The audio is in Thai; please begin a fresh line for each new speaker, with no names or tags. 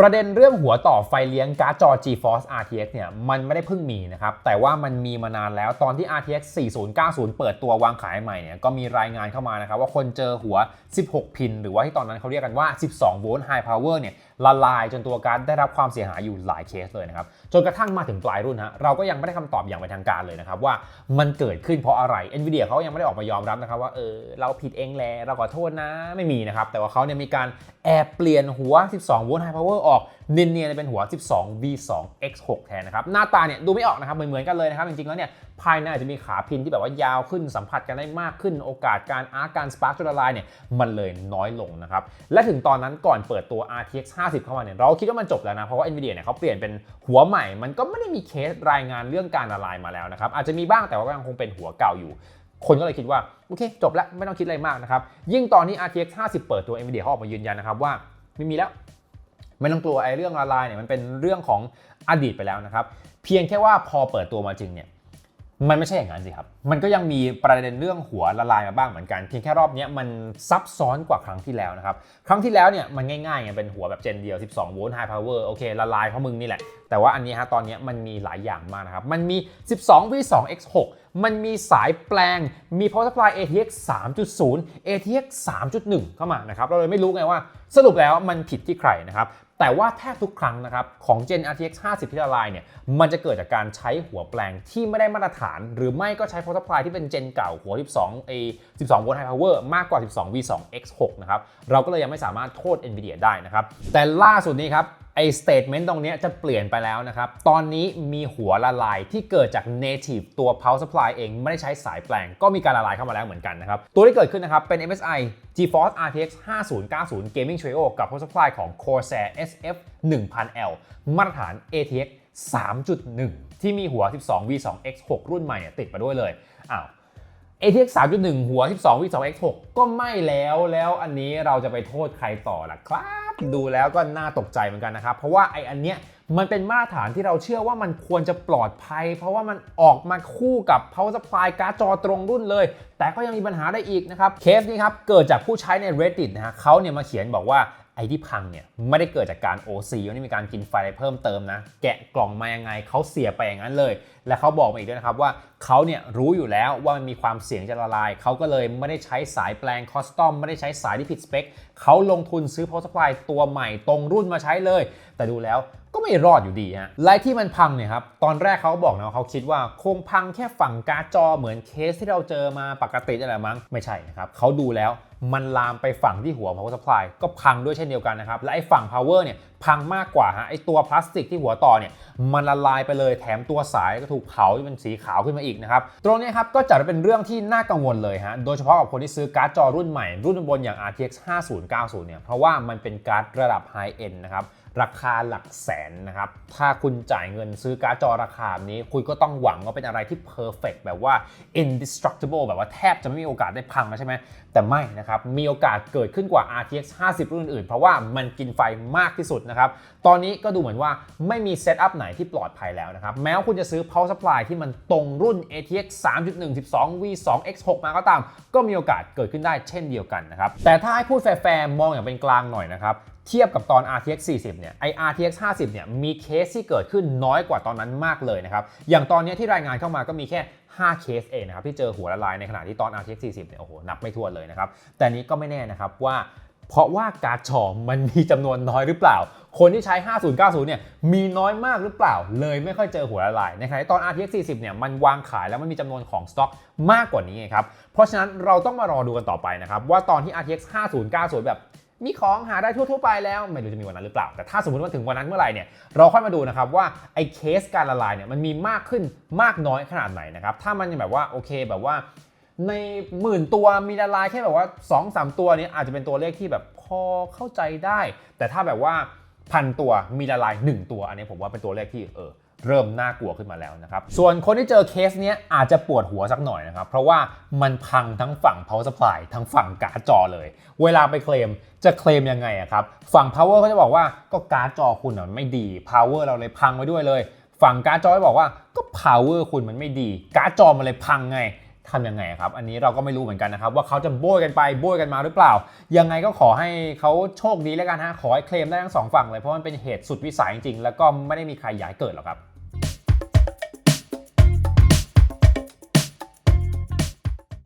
ประเด็นเรื่องหัวต่อไฟเลี้ยงการ์ดจอ GeForce RTX เนี่ยมันไม่ได้เพิ่งมีนะครับ แต่ว่ามันมีมานานแล้วตอนที่ RTX 4090 เปิดตัววางขายใหม่เนี่ยก็มีรายงานเข้ามานะครับ ว่าคนเจอหัว 16 พิน หรือว่าที่ตอนนั้นเขาเรียกกันว่า 12 โวลต์ High Power เนี่ยละลายจนตัวการ์ดได้รับความเสียหายอยู่หลายเคสเลยนะครับ จนกระทั่งมาถึงปลายรุ่นฮะเราก็ยังไม่ได้คำตอบอย่างเป็นทางการเลยนะครับ ว่ามันเกิดขึ้นเพราะอะไร NVIDIA เขายังไม่ได้ออกมายอมรับนะครับว่าเออเราผิดเองแหละเราขอโทษนะไม่มีนะครับแต่ว่าเขาเนี่ยมีการแอบเปลี่ยนหัว 12 โวลต์ High Power ออกเนียนๆเป็นหัว 12 V2 X6 แทนนะครับ หน้าตาเนี่ยดูไม่ออกนะครับ เหมือนๆกันเลยนะครับ จริงๆแล้วเนี่ยภายในอาจจะมีขาพินที่แบบว่ายาวขึ้นสัมผัสกันได้มากขึ้นโอกาสการอาร์การสปาร์กจุดละลายเนี่ยมันเลยน้อยลงนะครับ และถึงตอนนั้นก่อนเปิดตัว RTX 50 เข้ามาเนี่ยเราคิดว่ามันจบแล้วนะเพราะว่า NVIDIA เนี่ยเขาเปลี่ยนเป็นหัวใหม่ มันก็ไม่ได้มีเคสรายงานเรื่องการละลายมาแล้วนะครับอาจจะมีบ้างแต่ว่าก็ยังคงเป็นหัวเก่าอยู่คนก็เลยคิดว่า โอเค จบแล้ว ไม่ต้องคิดอะไรมากนะครับ ยิ่งตอนนี้ RTX 50 เปิดตัว NVIDIA เขาออกมายืนยันนะครับว่า ไม่มีแล้ว ไม่ต้องกลัวไอ้เรื่องละลายเนี่ยมันเป็นเรื่องของอดีตไปแล้วนะครับ เพียงแค่ว่าพอเปิดตัวมาจริงเนี่ยมันไม่ใช่อย่างนั้นสิครับ มันก็ยังมีประเด็นเรื่องหัวละลายมาบ้างเหมือนกัน เพียงแค่รอบนี้มันซับซ้อนกว่าครั้งที่แล้วนะครับ ครั้งที่แล้วเนี่ยมันง่ายๆไงเป็นหัวแบบเจนเดียว 12 โวลต์ High Power โอเค ละลายเพราะมึงนี่แหละ แต่ว่าอันนี้ฮะตอนนี้มันมีหลายอย่างมากนะครับ มันมี 12 V2 X6 มันมีสายแปลง มี power supply ATX 3.0 ATX 3.1 เข้ามานะครับ เราเลยไม่รู้ไงว่าสรุปแล้วมันผิดที่ใครนะครับ แต่ว่าแทบทุกครั้งนะครับของ Gen RTX 50 ที่ละลายเนี่ยมันจะเกิดจากการใช้หัวแปลงที่ไม่ได้มาตรฐาน หรือไม่ก็ใช้ power supply ที่เป็น Gen เก่าหัว 12 A 12โวลต์ High Power มากกว่า 12 V2 X6 นะครับเราก็เลยยังไม่สามารถโทษ NVIDIA ได้นะครับแต่ล่าสุดนี้ครับ ไอ้ statement ตรงนี้จะเปลี่ยนไปแล้วนะครับ ตอนนี้มีหัวละลายที่เกิดจาก native ตัว power supply เองไม่ได้ใช้สายแปลง ก็มีการละลายเข้ามาแล้วเหมือนกันนะครับ ตัวที่เกิดขึ้นนะครับ เป็น MSI GeForce RTX 5090 Gaming Trio กับ power supply ของ Corsair SF 1000L มาตรฐาน ATX 3.1 ที่มีหัว 12 V2 X6 รุ่นใหม่ติดมาด้วยเลยอ้าว ATX 3.1 หัว 12 V2 X6 ก็ไม่แล้วแล้วอันนี้เราจะไปโทษใครต่อล่ะครับ ดูแล้วก็น่าตกใจเหมือนกันนะครับ เพราะว่าไออันเนี้ยมันเป็นมาตรฐานที่เราเชื่อว่ามันควรจะปลอดภัย เพราะว่ามันออกมาคู่กับ power supply การ์ดจอตรงรุ่นเลย แต่ก็ยังมีปัญหาได้อีกนะครับ เคสนี้ครับ เกิดจากผู้ใช้ใน Reddit นะฮะเขาเนี่ยมาเขียนบอกว่า ไอ้ที่พังเนี่ยไม่ได้เกิดจากการ OC ไม่ได้มีการกินไฟอะไรเพิ่มเติมนะ แกะกล่องมายังไงเขาเสียไปอย่างนั้นเลย และเขาบอกมาอีกด้วยนะครับว่าเขาเนี่ยรู้อยู่แล้วว่ามันมีความเสี่ยงจะละลาย เขาก็เลยไม่ได้ใช้สายแปลงคอสตอมไม่ได้ใช้สายที่ผิดสเปคเขาลงทุนซื้อ power supply ตัวใหม่ตรงรุ่นมาใช้เลย แต่ดูแล้ว ก็ไม่รอดอยู่ดีฮะและที่มันพังเนี่ยครับตอนแรกเขาบอกนะว่าเขาคิดว่าคงพังแค่ฝั่งการ์ดจอเหมือนเคสที่เราเจอมาปกตินั่นแหละมั้งไม่ใช่นะครับเขาดูแล้วมันลามไปฝั่งที่หัว power supply ก็พังด้วยเช่นเดียวกันนะครับ และไอ้ฝั่ง power เนี่ยพังมากกว่าฮะไอ้ตัวพลาสติกที่หัวต่อเนี่ยมันละลายไปเลยแถมตัวสายก็ถูกเผาเป็นสีขาวขึ้นมาอีกนะครับ ตรงนี้ครับก็จัดเป็นเรื่องที่น่ากังวลเลยฮะโดยเฉพาะกับคนที่ซื้อการ์ดจอรุ่นใหม่รุ่นบนอย่าง RTX 5090เนี่ยเพราะว่ามันเป็นการ์ดระดับ High End นะครับ ราคาหลักแสนนะครับ ถ้าคุณจ่ายเงินซื้อการ์ดจอราคานี้ คุณก็ต้องหวังว่าเป็นอะไรที่ perfect แบบว่า indestructible แบบว่าแทบจะไม่มีโอกาสได้พังแล้วใช่ไหม แต่ไม่นะครับ มีโอกาสเกิดขึ้นกว่า RTX 50 รุ่นอื่น เพราะว่ามันกินไฟมากที่สุดนะครับ ตอนนี้ก็ดูเหมือนว่าไม่มีเซตอัพไหนที่ปลอดภัยแล้วนะครับ แม้ว่าคุณจะซื้อ power supply ที่มันตรงรุ่น ATX 3.1 12 V2 X6 มาก็ตาม ก็มีโอกาสเกิดขึ้นได้เช่นเดียวกันนะครับ แต่ถ้าให้พูดแฟร์ๆมองอย่างเป็นกลางหน่อยนะครับ เทียบกับตอน RTX 40 เนี่ย ไอ RTX 50 เนี่ย มีเคสที่เกิดขึ้นน้อยกว่าตอนนั้นมากเลยนะครับ อย่างตอนนี้ที่รายงานเข้ามาก็มีแค่ 5 เคสเองนะครับ ที่เจอหัวละลายในขณะที่ตอน RTX 40 เนี่ย โอ้โห นับไม่ถ้วนเลยนะครับ แต่นี้ก็ไม่แน่นะครับว่าเพราะว่าการ์ดจอมันมีจำนวนน้อยหรือเปล่า คนที่ใช้ 5090 เนี่ย มีน้อยมากหรือเปล่า เลยไม่ค่อยเจอหัวละลายในขณะที่ตอน RTX 40 เนี่ย มันวางขายแล้วมันมีจำนวนของสต็อกมากกว่านี้ไงครับ เพราะฉะนั้นเราต้องมารอดูกันต่อไปนะครับว่าตอนที่ RTX 5090 แบบ มีของหาได้ทั่วๆไปแล้ว ไม่รู้จะมีวันนั้นหรือเปล่า แต่ถ้าสมมติว่าถึงวันนั้นเมื่อไหร่เนี่ยเราค่อยมาดูนะครับว่าไอ้เคสการละลายเนี่ยมันมีมากขึ้นมากน้อยขนาดไหนนะครับถ้ามันแบบว่าโอเคแบบว่าในหมื่นตัวมีละลายแค่แบบว่า 2 3 ตัวนี้อาจจะเป็นตัวเลขที่แบบพอเข้าใจได้ แต่ถ้าแบบว่าพันตัวมีละลาย 1 ตัว อันนี้ผมว่าเป็นตัวเลขที่เออ เริ่มน่ากลัวขึ้นมาแล้วนะครับ ส่วนคนที่เจอเคสเนี้ยอาจจะปวดหัวสักหน่อยนะครับ เพราะว่ามันพังทั้งฝั่ง power supply ทั้งฝั่งการ์ดจอเลย เวลาไปเคลมจะเคลมยังไงอะครับ ฝั่ง power เขาจะบอกว่าก็การ์ดจอคุณมันไม่ดี power เราเลยพังไปด้วยเลย ฝั่งการ์ดจอจะบอกว่าก็ power คุณมันไม่ดี การ์ดจอมันเลยพังไง ทำยังไงครับ อันนี้เราก็ไม่รู้เหมือนกันนะครับ ว่าเขาจะโบยกันไปโบยกันมาหรือเปล่า ยังไงก็ขอให้เขาโชคดีแล้วกันฮะขอให้เคลมได้ทั้งสองฝั่งเลยเพราะมันเป็นเหตุสุดวิสัยจริงๆแล้วก็ไม่ได้มีใครอยากเกิดหรอกครับ